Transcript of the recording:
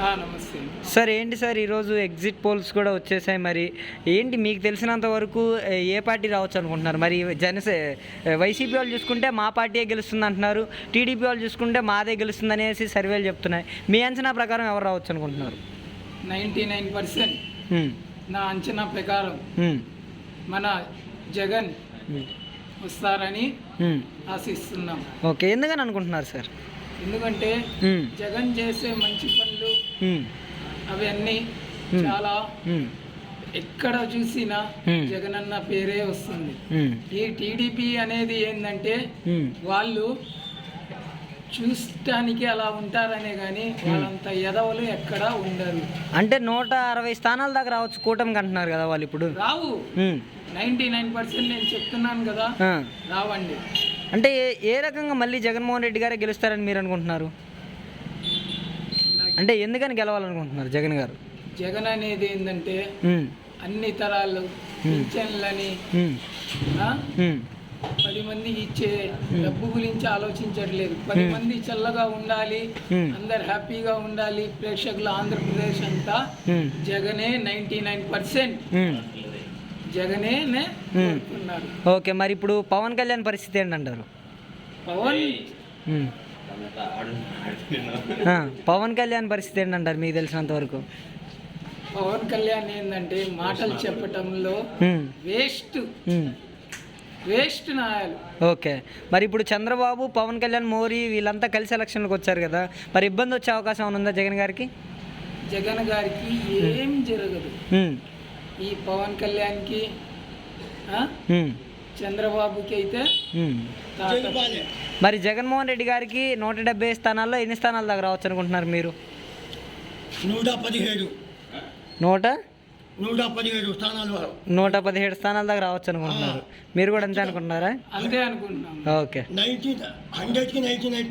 నమస్తే. సార్ ఏంటి సార్ ఈరోజు ఎగ్జిట్ పోల్స్ కూడా వచ్చేసాయి మరి? ఏంటి మీకు తెలిసినంత వరకు ఏ, పార్టీ రావచ్చు అనుకుంటున్నారు? మరి జనసే వైసీపీ వాళ్ళు చూసుకుంటే మా పార్టీయే గెలుస్తుంది అంటున్నారు టీడీపీ వాళ్ళు చూసుకుంటే మాదే గెలుస్తుంది అనేసి సర్వేలు చెప్తున్నాయి. మీ అంచనా ప్రకారం ఎవరు రావచ్చు అనుకుంటున్నారు? నైంటీ నైన్ పర్సెంట్ నా అంచనా ప్రకారం మన జగన్ వస్తారని. ఆశిస్తున్నాం. ఓకే ఎందుకని అనుకుంటున్నారు సార్? ఎందుకంటే జగన్ చేసే మంచి పనులు అవన్నీ. చాలా ఎక్కడ చూసినా. జగన్ అన్న పేరే వస్తుంది. ఈ టీడీపీ అనేది ఏంటంటే. వాళ్ళు చూడటానికి అలా ఉంటారనే కానీ వాళ్ళంత ఎదవలు ఎక్కడ ఉండరు. అంటే నూట అరవై స్థానాల దాకా రావచ్చు కూటమికి అంటున్నారు కదా వాళ్ళు ఇప్పుడు. రావు. ఉమ్, నైంటీ నైన్ పర్సెంట్ నేను చెప్తున్నాను కదా. రావండి. అంటే ఏ- రకంగా మళ్ళీ జగన్మోహన్ రెడ్డి గారే గెలుస్తారని మీరు అనుకుంటున్నారు? నాకు అంటే ఎందుకని గెలవాలనుకుంటున్నారు జగన్ గారు? జగన్ అనేది ఏంటంటే అన్ని తరాలు పింఛన్లని పది మంది ఇచ్చే డబ్బు గురించి ఆలోచించట్లేదు. పది. మంది చల్లగా ఉండాలి. అందరు హ్యాపీగా ఉండాలి ప్రేక్షకులు ఆంధ్రప్రదేశ్ అంతా జగనే నైంటీ నైన్ పర్సెంట్. జగనే ఓకే మరి ఇప్పుడు పవన్ కళ్యాణ్ పరిస్థితి ఏంటంటారు? పవన్ పవన్ కళ్యాణ్ పరిస్థితి ఏంటంటారు మీకు తెలిసినంత వరకు? పవన్ కళ్యాణ్ ఏంటంటే మాటలు చెప్పటంలో వేస్ట్. వేస్ట్ నాయాలు. ఓకే మరి ఇప్పుడు చంద్రబాబు పవన్ కళ్యాణ్ మోరీ వీళ్ళంతా కలిసి ఎలక్షన్లకు వచ్చారు కదా మరి ఇబ్బంది వచ్చే అవకాశం ఉందా జగన్ గారికి? జగన్ గారికి ఏం జరగదు. ఈ పవన్ కళ్యాణ్కి చంద్రబాబుకి అయితే మరి జగన్మోహన్ రెడ్డి గారికి నూట డెబ్బై స్థానాల్లో ఎన్ని స్థానాల దాకా రావచ్చు అనుకుంటున్నారు మీరు? నూట పదిహేడు. నూట? నూట పదిహేడు స్థానాలు. వరకు నూట పదిహేడు స్థానాల దాకా రావచ్చు అనుకుంటున్నారు. మీరు కూడా అంతే అనుకుంటున్నారా? అంతే అనుకుంటున్నాం. ఓకే. నైన్టీ హండ్రెడ్కి నైన్టీ నైన్